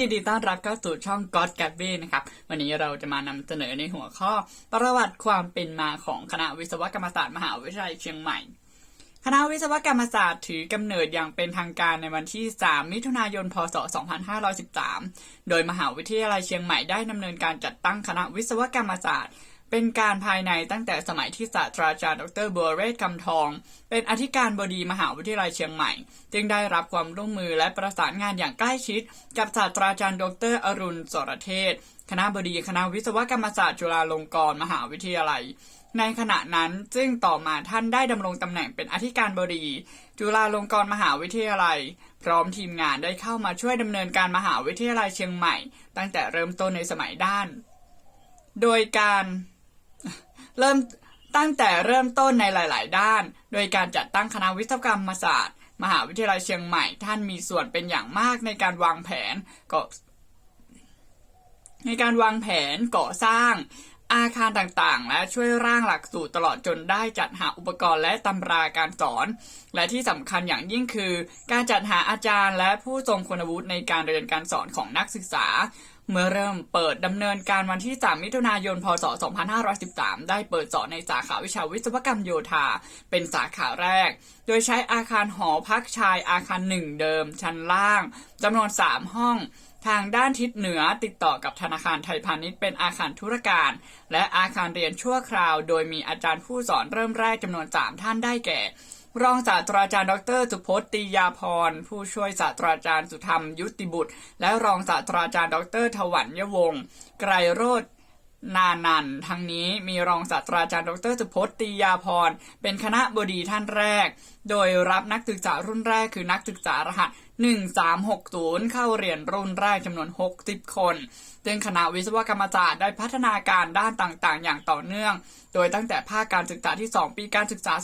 ยินดีต้อนรับเข้าสู่ช่อง God g a b b y นะครับวันนี้เราจะมานำเสนอในหัวข้อ ประวัติความเป็นมาของคณะวิศวกรรมศาสตร์มหาวิทยาลัยเชียงใหม่ คณะวิศวกรรมศาสตร์ถือกำเนิดอย่างเป็นทางการในวันที่ 3 มิถุนายน พศ 2513 โดยมหาวิทยาลัยเชียงใหม่ได้ดำเนินการจัดตั้งคณะวิศวกรรมศาสตร์ เป็นการภายในตั้งแต่สมัยที่ศาสตราจารย์ดรบัวเรศคำทอง เป็นอธิการบดีมหาวิทยาลัยเชียงใหม่ จึงได้รับความร่วมมือและประสานงานอย่างใกล้ชิด กับศาสตราจารย์ดรอรุณสรเทศ คณะบดีคณะวิศวกรรมศาสตร์จุฬาลงกรณ์มหาวิทยาลัย ในขณะนั้นซึ่งต่อมาท่านได้ดำรงตำแหน่งเป็นอธิการบดีจุฬาลงกรณ์มหาวิทยาลัย พร้อมทีมงานได้เข้ามาช่วยดำเนินการมหาวิทยาลัยเชียงใหม่ ตั้งแต่เริ่มต้นในสมัยด้าน โดยการ เริ่มตั้งแต่เริ่มต้นในหลาย ๆ ด้าน โดยการจัดตั้งคณะวิศวกรรมศาสตร์ มหาวิทยาลัยเชียงใหม่ ท่านมีส่วนเป็นอย่างมากในการวางแผนก่อในการวางแผนก่อสร้างอาคารต่างๆ และช่วยร่างหลักสูตรตลอดจนได้จัดหาอุปกรณ์และตำราการสอน และที่สำคัญอย่างยิ่งคือ การจัดหาอาจารย์และผู้ทรงคุณวุฒิในการเรียนการสอนของนักศึกษา เมื่อเริ่มเปิดดำเนินการวันที่ 3 มิถุนายน พศ 2513 ได้เปิดสอนในสาขาวิชาวิศวกรรมโยธา เป็นสาขาแรก โดยใช้อาคารหอพักชายอาคารหนึ่งเดิม ชั้นล่างจำนวน 3 ห้อง ทางด้านทิศเหนือติดต่อกับธนาคารไทยพาณิชย์เป็นอาคารธุรการ และอาคารเรียนชั่วคราว โดยมีอาจารย์ผู้สอนเริ่มแรกจำนวน 3 ท่านได้แก่ รองศาสตราจารย์ดรสุพจน์ตียาพร ผู้ช่วยศาสตราจารย์สุธรรมยุติบุตร และรองศาสตราจารย์ดรถวันยวงศ์ไกรโรจนานันท์ทั้งนี้มีรองศาสตราจารย์ดรสุพจน์ตียาพร เป็นคณะบดีท่านแรก โดยรับนักศึกษารุ่นแรกคือนักศึกษารหัส 1360 เข้าเรียนรุ่นแรกจำนวน 60 คนซึ่งคณะวิศวกรรมศาสตร์ได้พัฒนาการด้านต่างๆ อย่างต่อเนื่อง โดยตั้งแต่ภาคการศึกษาที่ 2 ปีการศึกษา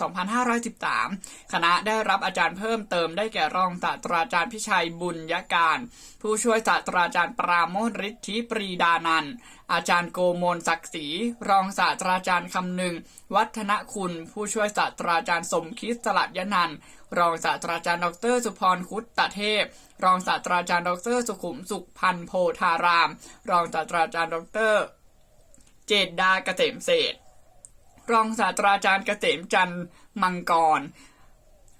2513 คณะได้รับอาจารย์เพิ่มเติมได้แก่รองศาสตราจารย์พิชัยบุญยการ ผู้ช่วยศาสตราจารย์ปราโมทฤทธิปรีดานันท์อาจารย์โกโมลศักดิ์ศรีรองศาสตราจารย์คำหนึ่ง วัฒนคุณ ผู้ช่วยศาสตราจารย์สมคิดสลัดยนันท์ รองศาสตราจารย์ดร สุพรคุตตเทพ รองศาสตราจารย์ดร สุขุมสุขพันธ์โพธาราม รองศาสตราจารย์ดร เจษดาเกษมเศษ รองศาสตราจารย์เกษมจันมังกร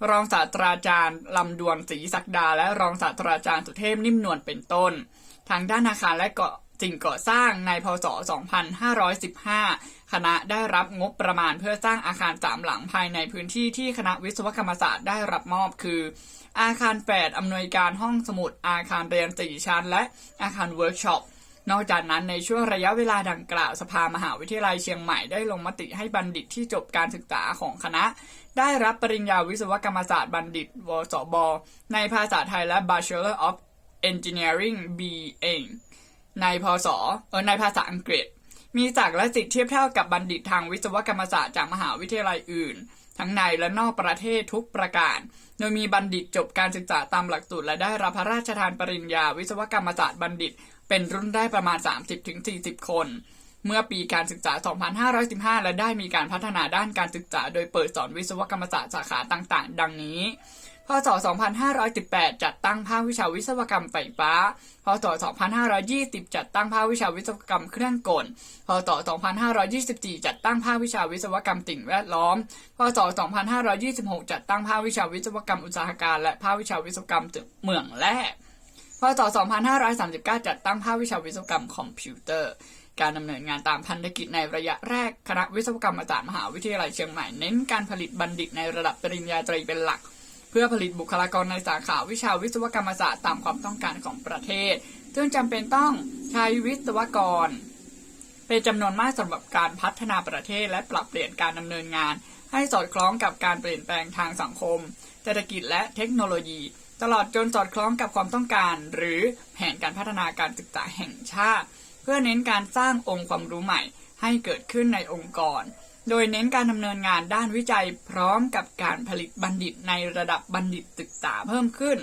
รองศาสตราจารย์ลำดวนศรีศักดา และรองศาสตราจารย์สุเทพนิ่มนวลเป็นต้น ทางด้านอาคารและเกาะ สิ่งก่อสร้างในพศ 2515 คณะได้รับงบประมาณเพื่อสร้างอาคารสามหลังภายในพื้นที่ที่คณะวิศวกรรมศาสตร์ได้รับมอบคือ อาคาร8อำนวยการห้องสมุด อาคารเรียน4ชั้น และอาคารเวิร์กช็อปนอกจากนั้นในช่วงระยะเวลาดังกล่าวสภามหาวิทยาลัยเชียงใหม่ได้ลงมติให้บัณฑิตที่จบการศึกษาของคณะ ได้รับปริญญาวิศวกรรมศาสตร์บัณฑิต วสบ ในภาษาไทยและ Bachelor of Engineering BA ในพศเออในภาษาอังกฤษ มีศักและสิทธิเทียบเท่ากับบัณฑิตทางวิศวกรรมศาสตร์จากมหาวิทยาลัยอื่น ทั้งในและนอกประเทศทุกประการ โดยมีบัณฑิตจบการศึกษาตามหลักสูตรและได้รับพระราชทานปริญญาวิศวกรรมศาสตร์บัณฑิต เป็นรุ่นได้ประมาณ 30-40 คน เมื่อปีการศึกษา 2515 และได้มีการพัฒนาด้านการศึกษา โดยเปิดสอนวิศวกรรมศาสตร์สาขาต่าง ๆ ดังนี้ พศ 2518 จัดตั้งภาควิชาวิศวกรรมไฟฟ้า พศ 2520 จัดตั้งภาควิชาวิศวกรรมเครื่องกล พศ 2524 จัดตั้งภาควิชาวิศวกรรมสิ่งแวดล้อม พศ 2526 จัดตั้งภาควิชาวิศวกรรมอุตสาหการและภาควิชาวิศวกรรมเหมืองแร่พศ 2539 จัดตั้งภาควิชาวิศวกรรมคอมพิวเตอร์ การดำเนินงานตามพันธกิจในระยะแรก คณะวิศวกรรมศาสตร์มหาวิทยาลัยเชียงใหม่เน้นการผลิตบัณฑิตในระดับปริญญาตรีเป็นหลัก เพื่อผลิตบุคลากรในสาขาวิชาวิศวกรรมศาสตร์ตามความต้องการของประเทศ ซึ่งจำเป็นต้องใช้วิศวกร เป็นจำนวนมากสำหรับการพัฒนาประเทศและปรับเปลี่ยนการดำเนินงาน ให้สอดคล้องกับการเปลี่ยนแปลงทางสังคม เศรษฐกิจและเทคโนโลยี ตลอดจนสอดคล้องกับความต้องการ หรือแผนการพัฒนาการศึกษาแห่งชาติ เพื่อเน้นการสร้างองค์ความรู้ใหม่ให้เกิดขึ้นในองค์กร โดยเน้นการดำเนินงานด้านวิจัยพร้อมกับการผลิตบัณฑิตในระดับบัณฑิตศึกษาเพิ่มขึ้น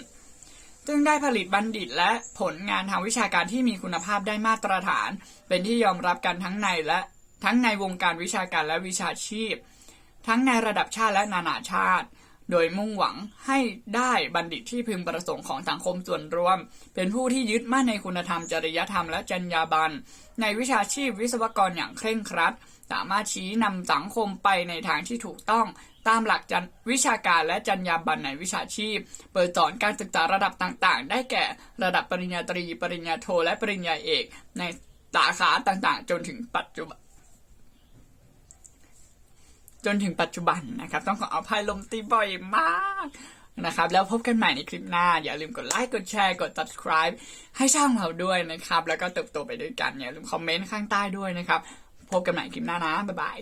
ซึ่งได้ผลิตบัณฑิตและผลงานทางวิชาการที่มีคุณภาพได้มาตรฐาน เป็นที่ยอมรับกันทั้งในและทั้งในวงการวิชาการและวิชาชีพ ทั้งในระดับชาติและนานาชาติ โดยมุ่งหวังให้ได้บัณฑิตที่พึงประสงค์ของสังคมส่วนรวม เป็นผู้ที่ยึดมั่นในคุณธรรมจริยธรรมและจรรยาบรรณในวิชาชีพวิศวกรอย่างเคร่งครัด สามารถชี้นำสังคมไปในทางที่ถูกต้องตามหลักวิชาการและจรรยาบรรณในวิชาชีพ เปิดสอนการศึกษาระดับต่างๆ ได้แก่ระดับปริญญาตรี ปริญญาโท และปริญญาเอก ในสาขาต่างๆ จนถึงปัจจุบัน จนถึงปัจจุบันนะครับ ต้องขออภัยลมตีบ่อยมากนะครับ แล้วพบกันใหม่ในคลิปหน้า อย่าลืมกดไลค์ กดแชร์ กด subscribe ให้ช่องเราด้วยนะครับ แล้วก็เติบโตไปด้วยกัน อย่าลืมคอมเมนต์ข้างใต้ด้วยนะครับ พบกันใหม่คลิปหน้านะบ๊ายบาย